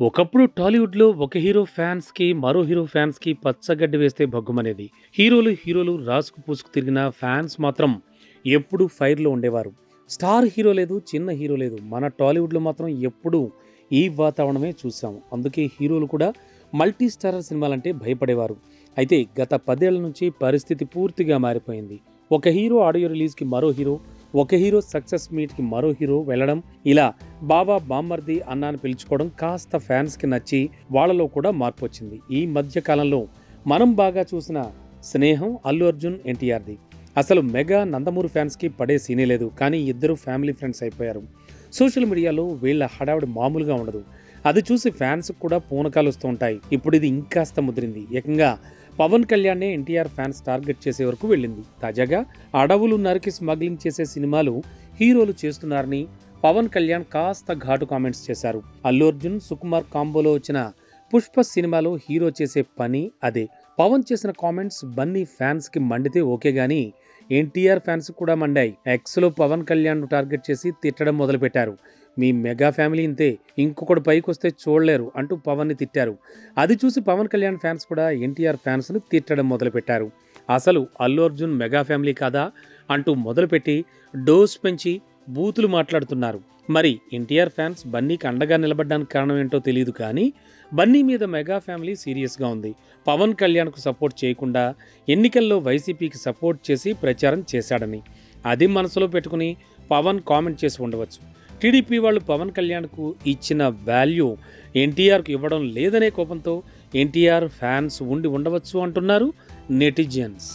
ఒకప్పుడు టాలీవుడ్‌లో ఒక హీరో ఫ్యాన్స్‌కి, మరో హీరో ఫ్యాన్స్‌కి పచ్చగడ్డి వేస్తే భగ్గుమనేది. హీరోలు, హీరోలు రాసుకు పూసుకు తిరిగిన ఫ్యాన్స్ మాత్రం ఎప్పుడూ ఫైర్‌లో ఉండేవారు. స్టార్ హీరో లేదు, చిన్న హీరో లేదు. మన టాలీవుడ్‌లో మాత్రం ఎప్పుడూ ఈ వాతావరణమే చూసాము అందుకే హీరోలు కూడా మల్టీ స్టారర్ సినిమాలంటే భయపడేవారు. అయితే గత పదేళ్ళ నుంచి పరిస్థితి పూర్తిగా మారిపోయింది. ఒక హీరో ఆడియో రిలీజ్‌కి మరో హీరో, ఒక హీరో సక్సెస్ మీట్‌కి మరో హీరో వెళ్ళడం, ఇలా బాబా, బామ్మర్ది, అన్నాను పిలుచుకోవడం కాస్త ఫ్యాన్స్‌కి నచ్చి వాళ్ళలో కూడా మార్పు వచ్చింది ఈ మధ్య కాలంలో మనం బాగా చూసిన స్నేహం అల్లు అర్జున్, ఎన్టీఆర్‌ది. అసలు మెగా నందమూరి ఫ్యాన్స్‌కి పడే సీనే లేదు. కానీ ఇద్దరు ఫ్యామిలీ ఫ్రెండ్స్ అయిపోయారు. సోషల్ మీడియాలో వీళ్ళ హడావిడి మామూలుగా ఉండదు. అది చూసి ఫ్యాన్స్ కూడా పూనకాలు వస్తూ ఉంటాయి. ఇప్పుడు ఇది ఇంకాస్త ముదిరింది. ఏకంగా పవన్ కళ్యాణ్‌నే ఎన్టీఆర్ ఫ్యాన్స్ టార్గెట్ చేసే వరకు వెళ్ళింది. తాజాగా అడవులు నరికి స్మగ్లింగ్ చేసే సినిమాలు హీరోలు చేస్తున్నారని పవన్ కళ్యాణ్ కాస్త ఘాటు కామెంట్స్ చేశారు. అల్లు అర్జున్, సుకుమార్ కాంబోలో వచ్చిన పుష్ప సినిమాలో హీరో చేసే పని అదే. పవన్ చేసిన కామెంట్స్ బన్నీ ఫ్యాన్స్‌కి మండితే ఓకే కానీ ఎన్టీఆర్ ఫ్యాన్స్ కూడా మండాయి. ఎక్స్‌లో పవన్ కళ్యాణ్‌ను టార్గెట్ చేసి తిట్టడం మొదలుపెట్టారు. మీ మెగా ఫ్యామిలీ ఇంతే ఇంకొకడు వస్తే చూడలేరు అంటూ పవన్‌ని తిట్టారు. అది చూసి పవన్ కళ్యాణ్ ఫ్యాన్స్ కూడా ఎన్టీఆర్ ఫ్యాన్స్‌ని తిట్టడం మొదలుపెట్టారు. అసలు అల్లు అర్జున్ మెగా ఫ్యామిలీ కాదా అంటూ మొదలుపెట్టి డోస్ పెంచి బూతులు మాట్లాడుతున్నారు. మరి ఎన్టీఆర్ ఫ్యాన్స్ బన్నీకి అండగా నిలబడ్డానికి కారణం ఏంటో తెలియదు కానీ బన్నీ మీద మెగా ఫ్యామిలీ సీరియస్‌గా ఉంది. పవన్ కళ్యాణ్‌కు సపోర్ట్ చేయకుండా ఎన్నికల్లో వైసీపీకి సపోర్ట్ చేసి ప్రచారం చేశాడని. అది మనసులో పెట్టుకుని పవన్ కామెంట్ చేసి ఉండవచ్చు. టీడీపీ వాళ్ళు పవన్ కళ్యాణ్‌కు ఇచ్చిన వాల్యూ ఎన్టీఆర్‌కు ఇవ్వడం లేదనే కోపంతో ఎన్టీఆర్ ఫ్యాన్స్ ఉండి ఉండవచ్చు అంటున్నారు నెటిజన్స్.